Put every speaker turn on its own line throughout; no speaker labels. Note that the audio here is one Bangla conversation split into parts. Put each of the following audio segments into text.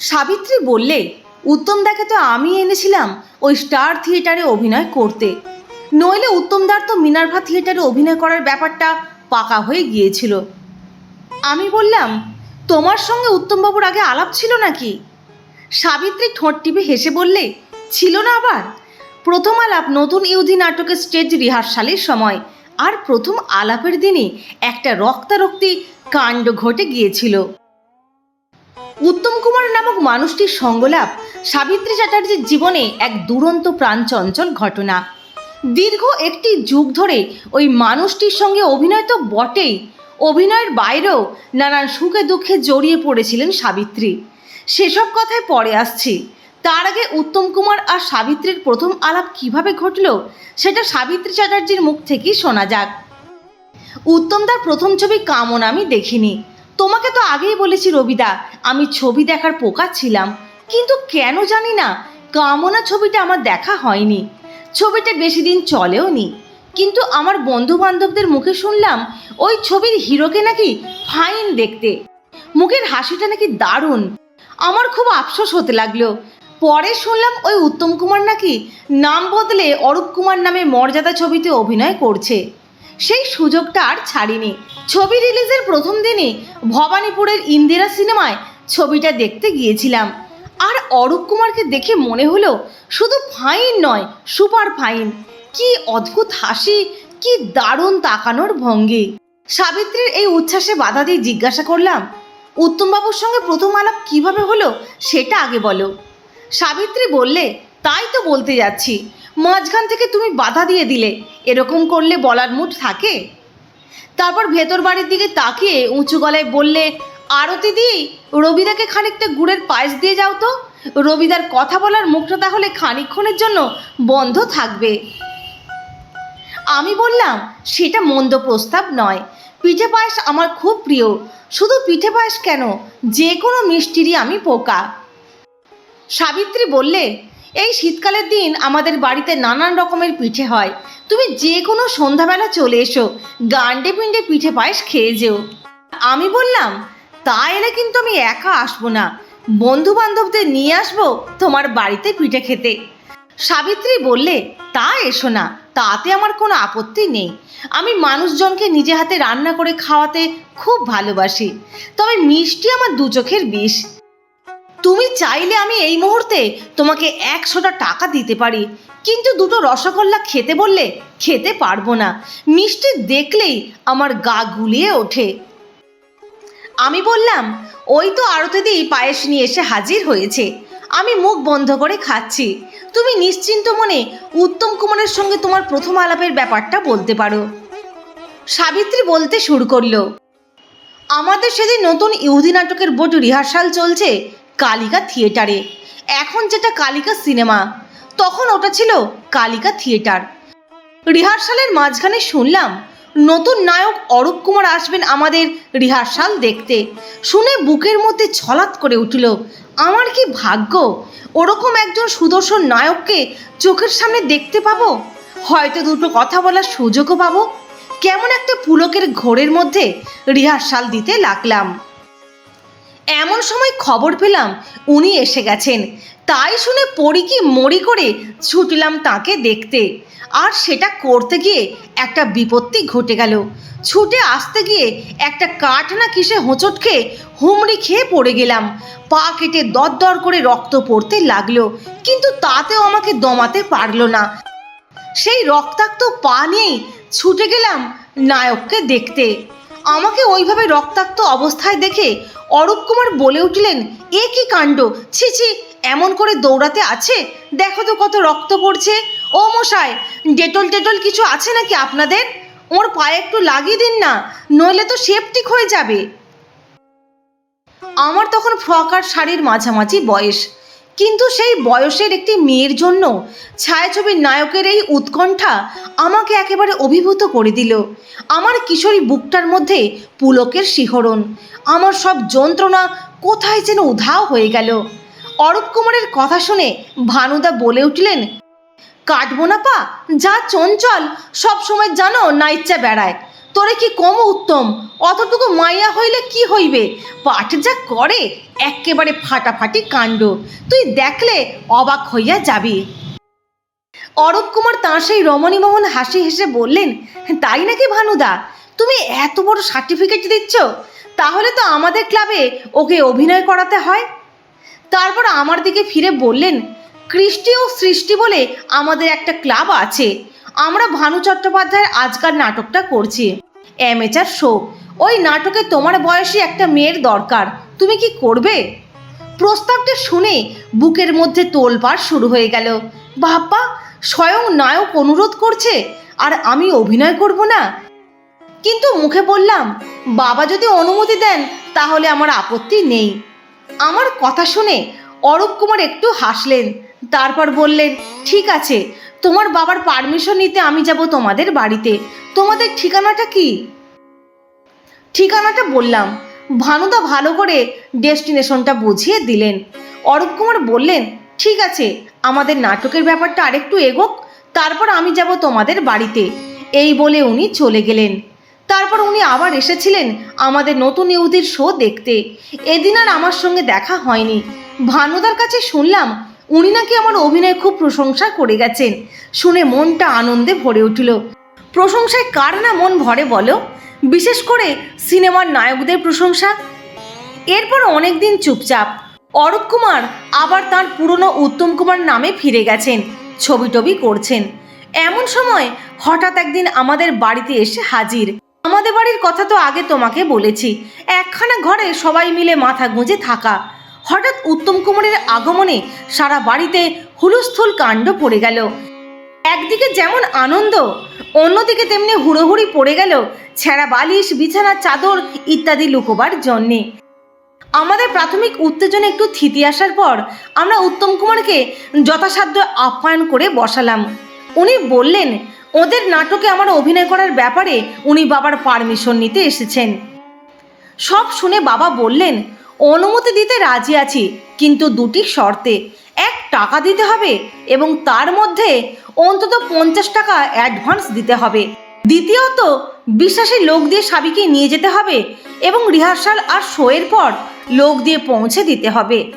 সাবিত্রী বললে, উত্তম দাকে তো আমি এনেছিলাম ওই স্টার থিয়েটারে অভিনয় করতে। নইলে উত্তমদার তো মিনার্ভা থিয়েটারে অভিনয় করার ব্যাপারটা পাকা হয়ে গিয়েছিল। আমি বললাম, তোমার সঙ্গে উত্তমবাবুর আগে আলাপ ছিল নাকি? সাবিত্রী ঠোঁট টিপে হেসে বললে, ছিল না আবার। প্রথম আলাপ নতুন ইউধি নাটকের স্টেজ রিহার্সালের সময়, আর প্রথম আলাপের দিনই একটা রক্তারক্তি কাণ্ড ঘটে গিয়েছিল। উত্তম কুমার নামক মানুষটির সঙ্গলাভ সাবিত্রী চ্যাটার্জির জীবনে এক দুরন্ত প্রাণচঞ্চল ঘটনা। দীর্ঘ একটি যুগ ধরে ওই মানুষটির সঙ্গে অভিনয় তো বটেই। অভিনয়ের বাইরেও নানান সুখে দুঃখে জড়িয়ে পড়েছিলেন সাবিত্রী। সেসব কথায় পরে আসছি। তার আগে উত্তম কুমার আর সাবিত্রীর প্রথম আলাপ কীভাবে ঘটল, সেটা সাবিত্রী চ্যাটার্জির মুখ থেকেই শোনা যাক। উত্তম তার প্রথম ছবি কামন আমি দেখিনি। তোমাকে তো আগেই বলেছি রবিদা, আমি ছবি দেখার পোকা ছিলাম। কিন্তু কেন জানি না, কামনা ছবিটা আমার দেখা হয়নি। ছবিটা বেশি দিন চলেও নি। কিন্তু আমার বন্ধু বান্ধবদের মুখে শুনলাম, ওই ছবির হিরোকে নাকি ফাইন দেখতে। মুখের হাসিটা নাকি দারুণ। আমার খুব আফসোস হতে লাগল। পরে শুনলাম ওই উত্তম কুমার নাকি নাম বদলে অরূপ কুমার নামে মর্যাদা ছবিতে অভিনয় করছে। সেই সুযোগটা আর ছাড়িনি। ছবি রিলিজের প্রথম দিনই ভবানীপুরের ইন্দিরা সিনেমায় ছবিটা দেখতে গিয়েছিলাম। আর অরূপ কুমারকে দেখে মনে হলো শুধু ফাইন নয়, সুপার ফাইন। কি অদ্ভুত হাসি, কি দারুণ তাকানোর ভঙ্গি। সাবিত্রীর এই উচ্ছ্বাসে বাধা দিয়ে জিজ্ঞাসা করলাম, উত্তমবাবুর সঙ্গে প্রথম আলাপ কীভাবে হলো সেটা আগে বলো। সাবিত্রী বললে, তাই তো বলতে যাচ্ছি। মাঝখান থেকে তুমি বাধা দিয়ে দিলে। এরকম করলে বলার মুড থাকে? তারপর ভেতর বাড়ির দিকে তাকিয়ে উঁচু গলায় বললে আরতি দি রবিদাকে খানিকটা গুড়ের পায়েস দিয়ে যাও তো। রবিদার কথা বলার মুখটা তাহলে খানিকক্ষণের জন্য বন্ধ থাকবে। আমি বললাম, সেটা মন্দ প্রস্তাব নয়। পিঠে পায়েস আমার খুব প্রিয়। শুধু পিঠে পায়েস কেন? যে কোনো মিষ্টিরই আমি পোকা। সাবিত্রী বললে এই শীতকালের দিন আমাদের বাড়িতে নানান রকমের পিঠে হয়। তুমি যে কোনো সন্ধ্যাবেলা চলে এসো, গান্ডে পিণ্ডে পিঠে পায়েস খেয়ে যেও। আমি বললাম, তা এলে কিন্তু আমি একা আসব না। বন্ধু বান্ধবদের নিয়ে আসব তোমার বাড়িতে পিঠে খেতে। সাবিত্রী বললে, তা এসো না, তাতে আমার কোনো আপত্তি নেই। আমি মানুষজনকে নিজে হাতে রান্না করে খাওয়াতে খুব ভালোবাসি। তবে মিষ্টি আমার দু চোখের বিষ। তুমি চাইলে আমি এই মুহূর্তে তোমাকে একশোটা টাকা দিতে পারি, কিন্তু দুটো রসগোল্লা খেতে বললে খেতে পারব না। মিষ্টি দেখলেই আমার গা গুলিয়ে ওঠে। আমি বললাম, ওই তো আরতিদি পায়েস নিয়ে এসে হাজির হয়েছে। আমি মুখ বন্ধ করে খাচ্ছি। তুমি নিশ্চিন্ত মনে উত্তম কুমারের সঙ্গে তোমার প্রথম আলাপের ব্যাপারটা বলতে পারো। সাবিত্রী বলতে শুরু করল, আমাদের সেদিন নতুন ইহুদি নাটকের বোর্ড রিহার্সাল চলছে কালিকা থিয়েটারে। এখন যেটা কালিকা সিনেমা, তখন ওটা ছিল কালিকা থিয়েটার। রিহার্সালের মাঝখানে শুনলাম, নতুন নায়ক অরূপ কুমার আসবেন আমাদের রিহার্সাল দেখতে। শুনে বুকের মধ্যে ছলাৎ করে উঠল, আমার কি ভাগ্য? ওরকম একজন সুদর্শন নায়ককে চোখের সামনে দেখতে পাবো? হয়তো দুটো কথা বলার সুযোগও পাবো? কেমন একটা পুলকের ঘোরের মধ্যে রিহার্সাল দিতে লাগলাম। এমন সময় খবর পেলাম উনি এসে গেছেন। তাই শুনে পড়ি কি মরি করে ছুটলাম তাকে দেখতে। আর সেটা করতে গিয়ে একটা বিপত্তি ঘটে গেল। ছুটে আসতে গিয়ে একটা কাঠ না কিসে হোঁচট খেয়ে হুমড়ি খেয়ে পড়ে গেলাম। পা কেটে দরদর করে রক্ত পড়তে লাগল, কিন্তু তাতেও আমাকে দমাতে পারল না। সেই রক্তাক্ত পা নিয়েই ছুটে গেলাম নায়ককে দেখতে। আমাকে ওইভাবে রক্তাক্ত অবস্থায় দেখে অরূপ কুমার বলে উঠলেন, এ কি কাণ্ড? ছি ছি, এমন করে দৌড়াতে আছে? দেখো তো কত রক্ত পড়ছে। ও মশাই, ডেটল টেটল কিছু আছে নাকি আপনাদের? ওর পায়ে একটু লাগিয়ে দিন না, নইলে তো সেপটিক হয়ে যাবে। আমার তখন ফ্রক আর শাড়ির মাঝামাঝি বয়স। কিন্তু সেই বয়সের একটি মেয়ের জন্য ছায়াছবির নায়কের এই উৎকণ্ঠা আমাকে একেবারে অভিভূত করে দিল। আমার কিশোরী বুকটার মধ্যে পুলকের শিহরণ। আমার সব যন্ত্রণা কোথায় যেন উধাও হয়ে গেল। অরূপ কুমারের কথা শুনে ভানুদা বলে উঠলেন, কাটবো না পা, যা চঞ্চল সব সময় জানো না ইচ্ছা বেড়ায়। তোরে কি কম উত্তম? অতটুকু মাইয়া হইলে কি হইবে? পাঠ যা করে একেবারে ফাটাফাটি কাণ্ড। তুই দেখলে অবাক হইয়া যাবি। অরূপ কুমার তাঁর সেই রমণীমোহন হাসি হেসে বললেন, তাই নাকি ভানুদা? তুমি এত বড় সার্টিফিকেট দিচ্ছ? তাহলে তো আমাদের ক্লাবে ওকে অভিনয় করাতে হয়। তারপর আমার দিকে ফিরে বললেন, কৃষ্টি ও সৃষ্টি বলে আমাদের একটা ক্লাব আছে। আমরা ভানু চট্টোপাধ্যায়ের আজকাল নাটকটা করছি। অ্যামেচার শো ওই নাটকে তোমার বয়সী একটা মেয়ের দরকার। তুমি কি করবে? প্রস্তাবটা শুনে বুকের মধ্যে তোলপাড় শুরু হয়ে গেল। বাপ্পা, স্বয়ং নায়ক অনুরোধ করছে, আর আমি অভিনয় করব না। কিন্তু মুখে বললাম, বাবা যদি অনুমতি দেন, তাহলে আমার আপত্তি নেই। আমার কথা শুনে অরূপ কুমার একটু হাসলেন, তারপর বললেন, ঠিক আছে তোমার বাবার পারমিশন নিতে আমি যাব তোমাদের বাড়িতে। তোমাদের ঠিকানাটা কি? ঠিকানাটা বললাম। ভানুদা ভালো করে ডেস্টিনেশনটা বুঝিয়ে দিলেন। অরূপ কুমার বললেন, ঠিক আছে, আমাদের নাটকের ব্যাপারটা আরেকটু এগোক, তারপর আমি যাব তোমাদের বাড়িতে। এই বলে উনি চলে গেলেন। তারপর উনি আবার এসেছিলেন আমাদের নতুন ইউদির শো দেখতে। এদিন আর আমার সঙ্গে দেখা হয়নি। ভানুদার কাছে শুনলাম উনি নাকি আমার অভিনয় খুব প্রশংসা করে গেছেন। শুনে মনটা আনন্দে ভরে উঠল। প্রশংসায় কার না মন ভরে বলো? বিশেষ করে সিনেমার নায়কদের প্রশংসা। এরপর অনেক দিন চুপচাপ, অরূপ কুমার আবার তার পুরনো উত্তম কুমার নামে ফিরে গেছেন ছবি টবি করছেন। এমন সময় হঠাৎ একদিন আমাদের বাড়িতে এসে হাজির। আমাদের বাড়ির কথা তো আগে তোমাকে বলেছি, একখানা ঘরে সবাই মিলে মাথা গুঁজে থাকা। হঠাৎ উত্তম কুমারের আগমনে সারা বাড়িতে হুলস্থুল কাণ্ড পড়ে গেল। একদিকে যেমন আনন্দ, অন্যদিকে তেমনি হুড়োহুড়ি পড়ে গেল ছেঁড়া বালিশ, বিছানা, চাদর ইত্যাদি লুকোবার জন্যে। আমাদের প্রাথমিক উত্তেজনা একটু থিতি আসার পর আমরা উত্তম কুমারকে যথাসাধ্য আপ্যায়ন করে বসালাম। উনি বললেন, ওদের নাটকে আমার অভিনয় করার ব্যাপারে উনি বাবার পারমিশন নিতে এসেছেন। সব শুনে বাবা বললেন অনুমতি দিতে রাজি আছি, কিন্তু দুটি শর্তে। এক, টাকা দিতে হবে এবং তার মধ্যে অন্তত পঞ্চাশ টাকা অ্যাডভান্স দিতে হবে। দ্বিতীয়ত, বিশ্বাসী লোক দিয়ে সাবিকে নিয়ে যেতে হবে এবং রিহার্সাল আর শোয়ের পর লোক দিয়ে পৌঁছে দিতে হবে।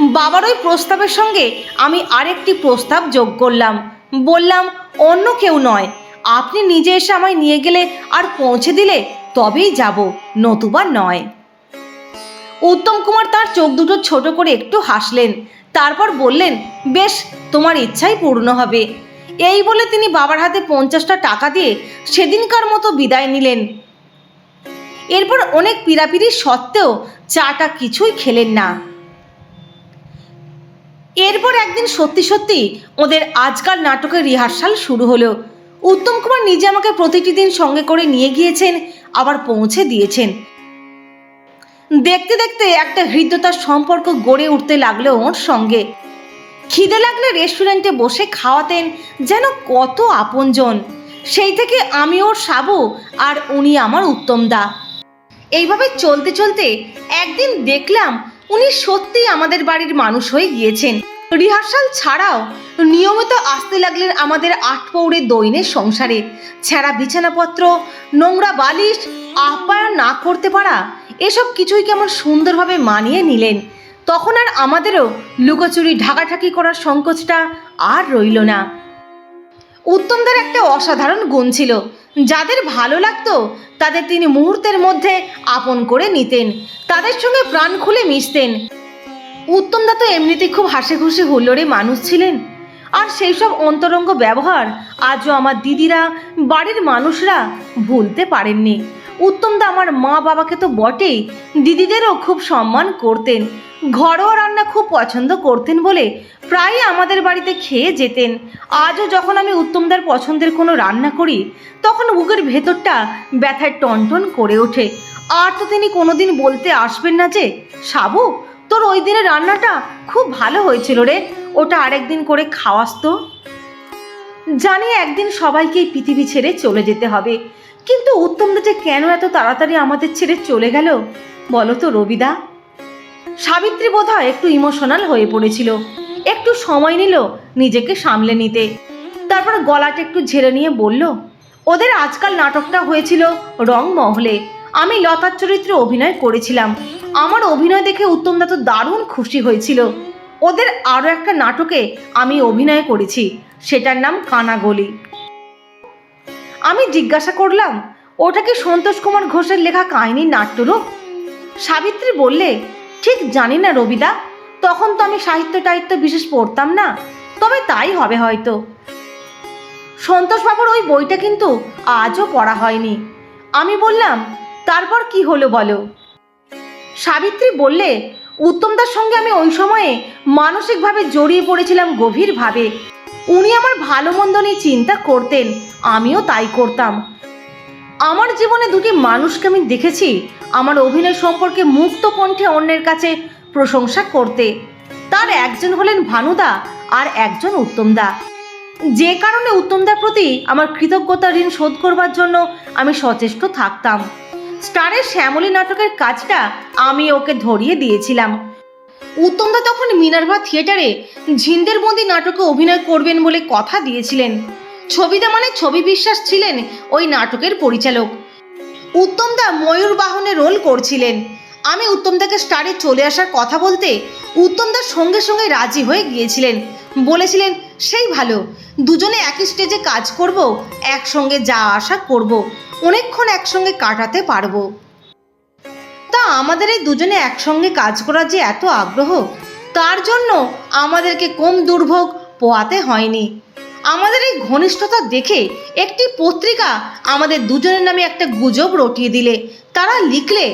বাবার ওই প্রস্তাবের সঙ্গে আমি আরেকটি প্রস্তাব যোগ করলাম। বললাম, অন্য কেউ নয়। আপনি নিজে এসে আমায় নিয়ে গেলে আর পৌঁছে দিলে তবেই যাব, নতুবা নয়। উত্তম কুমার তার চোখ দুটো ছোট করে একটু হাসলেন। তারপর বললেন, বেশ, তোমার ইচ্ছাই পূর্ণ হবে। এই বলে তিনি বাবার হাতে পঞ্চাশটা টাকা দিয়ে সেদিনকার মতো বিদায় নিলেন। এরপর অনেক পিড়াপিড়ি সত্ত্বেও চাটা কিছুই খেলেন না। এরপর একদিন সত্যি সত্যি ওদের আজকাল নাটকের রিহার্সাল শুরু হলো। উত্তম কুমার নিজে আমাকে প্রতিটি দিন সঙ্গে করে নিয়ে গিয়েছেন, আবার পৌঁছে দিয়েছেন। দেখতে দেখতে একটা হৃদ্যতার সম্পর্ক গড়ে উঠতে লাগল ওর সঙ্গে। খিদে লাগলে রেস্টুরেন্টে বসে খাওয়াতেন যেন কত আপনজন। সেই থেকে আমি ওর সাবু আর উনি আমার উত্তম দা এইভাবে চলতে চলতে একদিন দেখলাম উনি সত্যিই আমাদের বাড়ির মানুষ হয়ে গিয়েছেন। রিহার্সাল ছাড়াও নিয়মিত আসতে লাগলেন আমাদের আটপৌড়ে দৈনের সংসারে। ছেঁড়া বিছানাপত্র, নোংরা বালিশ, আপ্যায়ন না করতে পারা, এসব কিছুই কেমন সুন্দরভাবে মানিয়ে নিলেন। তখন আর আমাদেরও লুকোচুরি, ঢাকাঢাকি করার সংকোচটা আর রইল না। উত্তমদের একটা অসাধারণ গুণ ছিল। যাদের ভালো লাগতো, তাদের তিনি মুহূর্তের মধ্যে আপন করে নিতেন। তাদের সঙ্গে প্রাণ খুলে মিশতেন। উত্তমদা তো এমনিতে খুব হাসি খুশি হুল্লোড়ে মানুষ ছিলেন। আর সেই সব অন্তরঙ্গ ব্যবহার আজও আমার দিদিরা, বাড়ির মানুষরা ভুলতে পারেননি। উত্তমদা আমার মা বাবাকে তো বটেই দিদিদেরও খুব সম্মান করতেন, ঘরোয়া রান্না খুব পছন্দ করতেন বলে প্রায়ই আমাদের বাড়িতে খেয়ে যেতেন। আজও যখন আমি উত্তমদার পছন্দের কোনো রান্না করি, তখন বুকের ভেতরটা ব্যথায় টনটন করে ওঠে। আর তো তিনি কোনোদিন বলতে আসবেন না যে, সাবু তোর ওই দিনের রান্নাটা খুব ভালো হয়েছিল রে। ওটা আরেকদিন করে খাওয়াস তো। জানি একদিন সবাইকে এই পৃথিবী ছেড়ে চলে যেতে হবে। কিন্তু উত্তমদা যে কেন এত তাড়াতাড়ি আমাদের ছেড়ে চলে গেল? বলো তো, রবিদা। সাবিত্রী বোধহয় একটু ইমোশনাল হয়ে পড়েছিল। একটু সময় নিল নিজেকে সামলে নিতে। তারপর গলাটা একটু ঝেড়ে নিয়ে বলল, ওদের আজকাল নাটকটা হয়েছিল রংমহলে। আমি লতার চরিত্রে অভিনয় করেছিলাম। আমার অভিনয় দেখে উত্তমদা তো দারুণ খুশি হয়েছিল। ওদের আরও একটা নাটকে আমি অভিনয় করেছি, সেটার নাম কানাগলি। আমি জিজ্ঞাসা করলাম, ওটা কি সন্তোষ কুমার ঘোষের লেখা কাহিনীর নাট্যরূপ? সাবিত্রী বললে, ঠিক জানি না রবিদা তখন তো আমি সাহিত্য টাহিত্য বিশেষ পড়তাম না, তবে তাই হবে হয়তো। সন্তোষবাবুর ওই বইটা কিন্তু আজও পড়া হয়নি। আমি বললাম তারপর কি হলো বলো? সাবিত্রী বললে, উত্তমদার সঙ্গে আমি ওই সময়ে মানসিকভাবে জড়িয়ে পড়েছিলাম গভীরভাবে। উনি আমার ভালো মন্দ নিয়ে চিন্তা করতেন, আমিও তাই করতাম। আমার জীবনে দুটি মানুষকে আমি দেখেছি, আমার অভিনয় সম্পর্কে মুক্ত কণ্ঠে অন্যের কাছে প্রশংসা করতে। তার একজন হলেন ভানুদা আর একজন উত্তমদা। যে কারণে উত্তমদার প্রতি আমার কৃতজ্ঞতা ঋণ শোধ করবার জন্য আমি সচেষ্ট থাকতাম। স্টারের শ্যামলী নাটকের কাজটা আমি ওকে ধরিয়ে দিয়েছিলাম। উত্তমদা তখন মিনার্ভা থিয়েটারে ঝিন্দের বন্দি নাটকে অভিনয় করবেন বলে কথা দিয়েছিলেন। ছবিদা মানে ছবি বিশ্বাস ছিলেন ওই নাটকের পরিচালক। উত্তমদা ময়ূর বাহনে রোল করছিলেন। আমি উত্তমদাকে স্টারে চলে আসার কথা বলতে উত্তমদার সঙ্গে সঙ্গে রাজি হয়ে গিয়েছিলেন। বলেছিলেন, সেই ভালো, দুজনে একই স্টেজে কাজ করব, একসঙ্গে যা আশা করব, অনেকক্ষণ একসঙ্গে কাটাতে পারব। তা আমাদের এই দুজনে একসঙ্গে কাজ করার যে এত আগ্রহ, তার জন্য আমাদেরকে কম দুর্ভোগ পোয়াতে হয়নি। আমাদের এই ঘনিষ্ঠতা দেখে একটি পত্রিকা আমাদের দুজনের নামে একটা গুজব রটিয়ে দিলে। তারা লিখলে,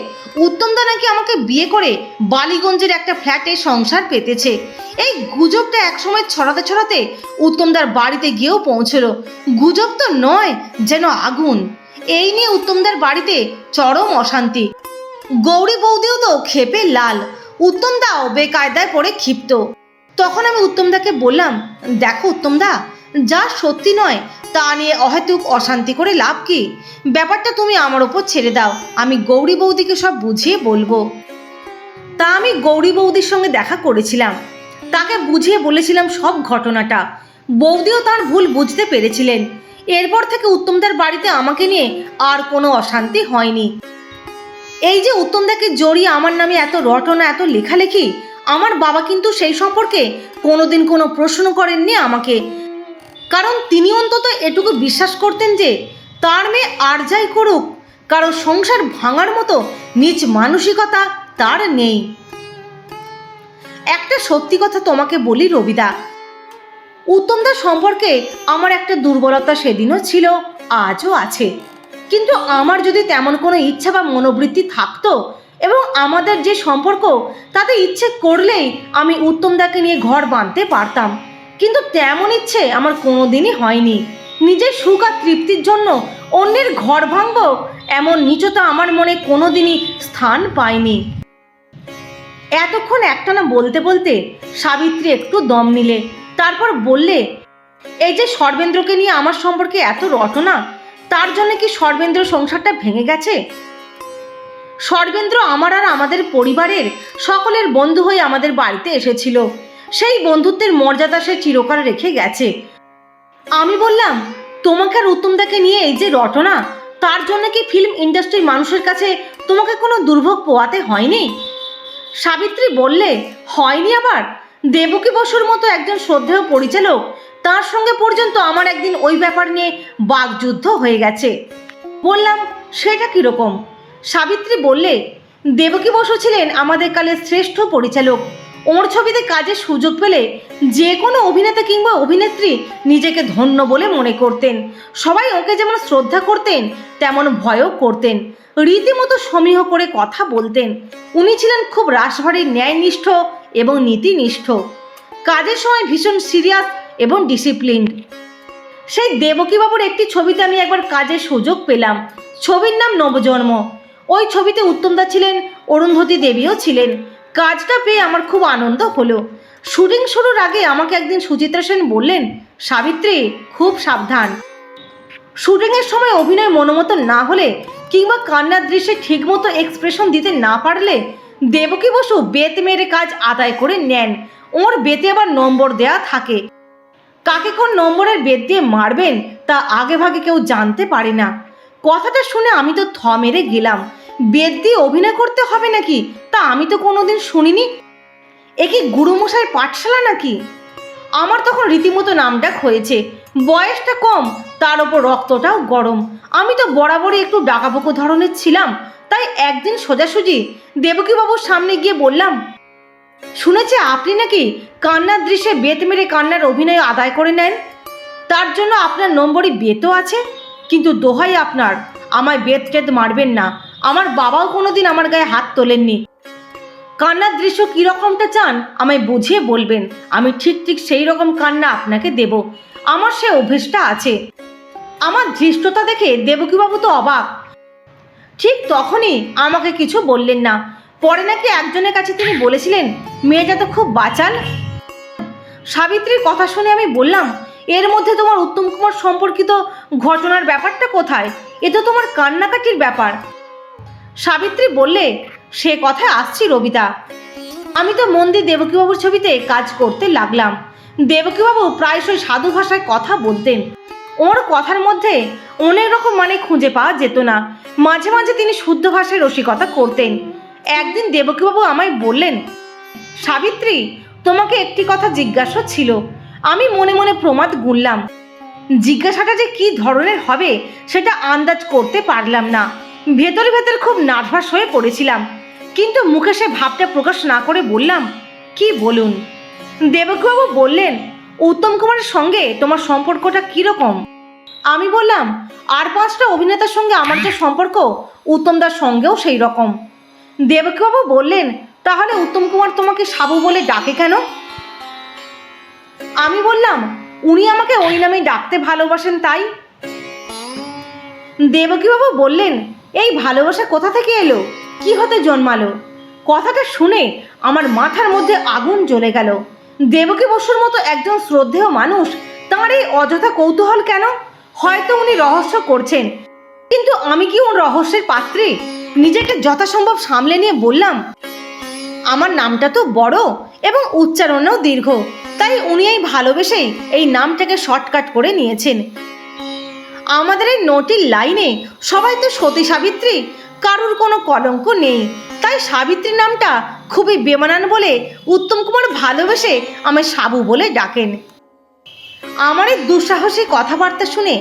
উত্তমদা নাকি আমাকে বিয়ে করে বালিগঞ্জের একটা ফ্ল্যাটে সংসার পেতেছে। এই গুজবটা একসময় ছড়াতে ছড়াতে উত্তমদার বাড়িতে গিয়েও পৌঁছলো। গুজব তো নয়, যেন আগুন। এই নিয়ে উত্তমদার বাড়িতে চরম অশান্তি। গৌরী বৌদিও তো খেপে লাল। উত্তমদাও বেকায়দায় পড়ে ক্ষিপ্ত। তখন আমি উত্তমদাকে বললাম, দেখো উত্তমদা যা সত্যি নয়, তা নিয়ে অহেতুক অশান্তি করে লাভ কি? ব্যাপারটা তুমি আমার ওপর ছেড়ে দাও, আমি গৌরী বৌদিকে সব বুঝিয়ে বলব। তা আমি গৌরী বৌদির সঙ্গে দেখা করেছিলাম। তাকে বুঝিয়ে বলেছিলাম সব ঘটনাটা। বৌদিও তার ভুল বুঝতে পেরেছিলেন। এরপর থেকে উত্তমদার বাড়িতে আমাকে নিয়ে আর কোনো অশান্তি হয়নি। এই যে উত্তমদাকে জড়িয়ে আমার নামে এত রটনা, এত লেখালেখি, আমার বাবা কিন্তু সেই সম্পর্কে কোনোদিন কোনো প্রশ্ন করেননি আমাকে। কারণ তিনি অন্তত এটুকু বিশ্বাস করতেন যে তার মেয়ে আর যাই করুক কারণ সংসার ভাঙার মতো নিজ মানসিকতা তার নেই। একটা সত্যি কথা তোমাকে বলি রবিদা উত্তমদা সম্পর্কে আমার একটা দুর্বলতা সেদিনও ছিল, আজও আছে। কিন্তু আমার যদি তেমন কোনো ইচ্ছা বা মনোবৃত্তি থাকতো এবং আমাদের যে সম্পর্ক, তাতে ইচ্ছে করলেই আমি উত্তমদাকে নিয়ে ঘর বাঁধতে পারতাম। কিন্তু তেমন ইচ্ছে আমার কোনোদিনই হয়নি। নিজের সুখ আর তৃপ্তির জন্য অন্যের ঘর ভাঙব এমন নিচতা আমার মনে কোনোদিনই স্থান পায়নি। এতক্ষণ একটানা বলতে বলতে সাবিত্রী একটু দম নিলে, তারপর বললে, এই যে সর্বেন্দ্রকে নিয়ে আমার সম্পর্কে এত রটনা, তার জন্য কি সর্বেন্দ্র সংসারটা ভেঙে গেছে? সর্বেন্দ্র আমার আর আমাদের পরিবারের সকলের বন্ধু হয়ে আমাদের বাড়িতে এসেছিল। সেই বন্ধুত্বের মর্যাদা সে চিরকাল রেখে গেছে। আমি বললাম, তোমাকে আর উত্তমদাকে নিয়ে এই যে রটনা, তার জন্য কি ফিল্ম ইন্ডাস্ট্রির মানুষের কাছে তোমাকে কোনো দুর্ভোগ পোয়াতে হয়নি? সাবিত্রী বললে, হয়নি আবার। দেবকী বসুর মতো একজন শ্রদ্ধেয় পরিচালক, তার সঙ্গে পর্যন্ত আমার একদিন ওই ব্যাপার নিয়ে বাগযুদ্ধ হয়ে গেছে। বললাম, সেটা কীরকম? সাবিত্রী বললে, দেবকী বসু ছিলেন আমাদের কালের শ্রেষ্ঠ পরিচালক। ওর ছবিতে কাজের সুযোগ পেলে যে কোনো অভিনেতা কিংবা অভিনেত্রী নিজেকে ধন্য বলে মনে করতেন। সবাই ওকে যেমন শ্রদ্ধা করতেন, তেমন ভয়ও করতেন। রীতিমতো সমীহ করে কথা বলতেন। উনি ছিলেন খুব রাশভারী ন্যায়নিষ্ঠ এবং নীতিনিষ্ঠ। কাজের সময় ভীষণ সিরিয়াস এবং ডিসিপ্লিনড। সেই দেবকীবাবুর একটি ছবিতে আমি একবার কাজের সুযোগ পেলাম। ছবির নাম নবজন্ম। ওই ছবিতে উত্তমদা ছিলেন, অরুন্ধতী দেবীও ছিলেন। কাজটা পেয়ে আমার খুব আনন্দ হলো। শুটিং শুরুর আগে আমাকে একদিন সুচিত্রা সেন বললেন, সাবিত্রী, খুব সাবধান। শুটিংয়ের সময় অভিনয় মনোমতো না হলে কিংবা কান্নার দৃশ্যে ঠিকমতো এক্সপ্রেশন দিতে না পারলে দেবকী বসু বেত মেরে কাজ আদায় করে নেন। ওর বেতে আবার নম্বর দেয়া থাকে। কাকে কোন নম্বরের বেত দিয়ে মারবেন তা আগে ভাগে কেউ জানতে পারে না। কথাটা শুনে আমি তো থ মেরে গেলাম। বেদ দিয়ে অভিনয় করতে হবে নাকি? তা আমি তো কোনোদিন শুনিনি। এ কি গুরুমশাই পাঠশালা নাকি? আমার তখন রীতিমতো নামডাক হয়েছে। বয়সটা কম, তার ওপর রক্তটাও গরম। আমি তো বরাবরই একটু ডাকাবোকো ধরনের ছিলাম। তাই একদিন সোজাসুজি দেবকীবাবুর সামনে গিয়ে বললাম, শুনেছি আপনি নাকি কান্নার দৃশ্যে বেত মেরে কান্নার অভিনয় আদায় করে নেন? তার জন্য আপনার নম্বরই বেতও আছে, কিন্তু দোহাই আপনার। আমায় বেত টেত মারবেন না। আমার বাবাও কোনোদিন আমার গায়ে হাত তোলেননি। কান্নার দৃশ্য কীরকমটা চান, আমায় বুঝিয়ে বলবেন। আমি ঠিক ঠিক সেই রকম কান্না আপনাকে দেব। আমার সে অভ্যেসটা আছে। আমার ধৃষ্টতা দেখে দেবকীবাবু তো অবাক। ঠিক তখনই আমাকে কিছু বললেন না। পরে নাকি একজনের কাছে তিনি বলেছিলেন, মেয়েটা তো খুব বাঁচান সাবিত্রীর কথা শুনে আমি বললাম, এর মধ্যে তোমার উত্তম কুমার সম্পর্কিত ঘটনার ব্যাপারটা কোথায়? এ তো তোমার কান্নাকাটির ব্যাপার। সাবিত্রী বললে, সে কথায় আসছি রবিদা। আমি তো মন্দির দেবকীবাবুর ছবিতে কাজ করতে লাগলাম। দেবকীবাবু প্রায়শই সাধু ভাষায় কথা বলতেন। ওর কথার মধ্যে অনেক রকম মানে খুঁজে পাওয়া যেত না। মাঝে মাঝে তিনি শুদ্ধ ভাষায় রসিকতা করতেন। একদিন দেবকীবাবু আমায় বললেন, সাবিত্রী, তোমাকে একটি কথা জিজ্ঞাসা ছিল। আমি মনে মনে প্রমাদ গুনলাম। জিজ্ঞাসাটা যে কি ধরনের হবে, সেটা আন্দাজ করতে পারলাম না। ভেতরে ভেতর খুব নার্ভাস হয়ে পড়েছিলাম। কিন্তু মুখে সে ভাবটা প্রকাশ না করে বললাম, কি বলুন? দেবকীবাবু বললেন, উত্তম কুমারের সঙ্গে তোমার সম্পর্কটা কীরকম? আমি বললাম, আর পাঁচটা অভিনেতার সঙ্গে আমার যে সম্পর্ক উত্তমদার সঙ্গেও সেই রকম। দেবকীবাবু বললেন, তাহলে উত্তম কুমার তোমাকে সাবু বলে ডাকে কেন? আমি বললাম, উনি আমাকে ওই নামে ডাকতে ভালোবাসেন তাই। দেবকীবাবু বললেন এই ভালোবাসা কোথা থেকে এলো? কি হতে জন্মালো? কথাটা শুনে আমার মাথার মধ্যে আগুন জ্বলে গেল। দেবকী বসুর মতো একজন শ্রদ্ধেয় মানুষ তাঁর এই অযথা কৌতূহল কেন? হয়তো উনি রহস্য করছেন। কিন্তু আমি কি ওর রহস্যের পাত্রী? নিজেকে যথাসম্ভব সামলে নিয়ে বললাম, আমার নামটা তো বড় এবং উচ্চারণেও দীর্ঘ, তাই উনি এই ভালোবেসেই এই নামটাকে শর্টকাট করে নিয়েছেন। আমাদের এই নোটির লাইনে সবাই তো সতী সাবিত্রী। কারুর কোনো কলঙ্ক নেই। তাই সাবিত্রী নামটা খুবই বেমানান বলে উত্তম কুমার ভালোবেসে আমায় সাবু বলে ডাকেন। আমার এই দুঃসাহসী কথাবার্তা শুনে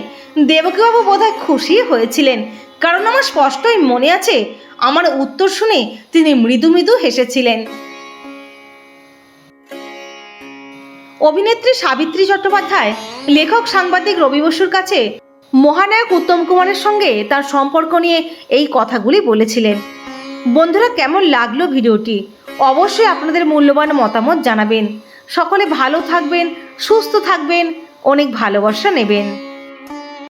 দেবকীবাবু বোধহয় খুশি হয়েছিলেন, কারণ আমার স্পষ্টই মনে আছে, আমার উত্তর শুনে তিনি মৃদু মৃদু হেসেছিলেন। অভিনেত্রী সাবিত্রী চট্টোপাধ্যায়, লেখক সাংবাদিক রবি বসুর কাছে মহানায়ক উত্তম কুমারের সঙ্গে তার সম্পর্ক নিয়ে এই কথাগুলি বলেছিলেন। বন্ধুরা, কেমন লাগল ভিডিওটি? অবশ্যই আপনাদের মূল্যবান মতামত জানাবেন। সকলে ভালো থাকবেন, সুস্থ থাকবেন, অনেক ভালোবাসা নেবেন।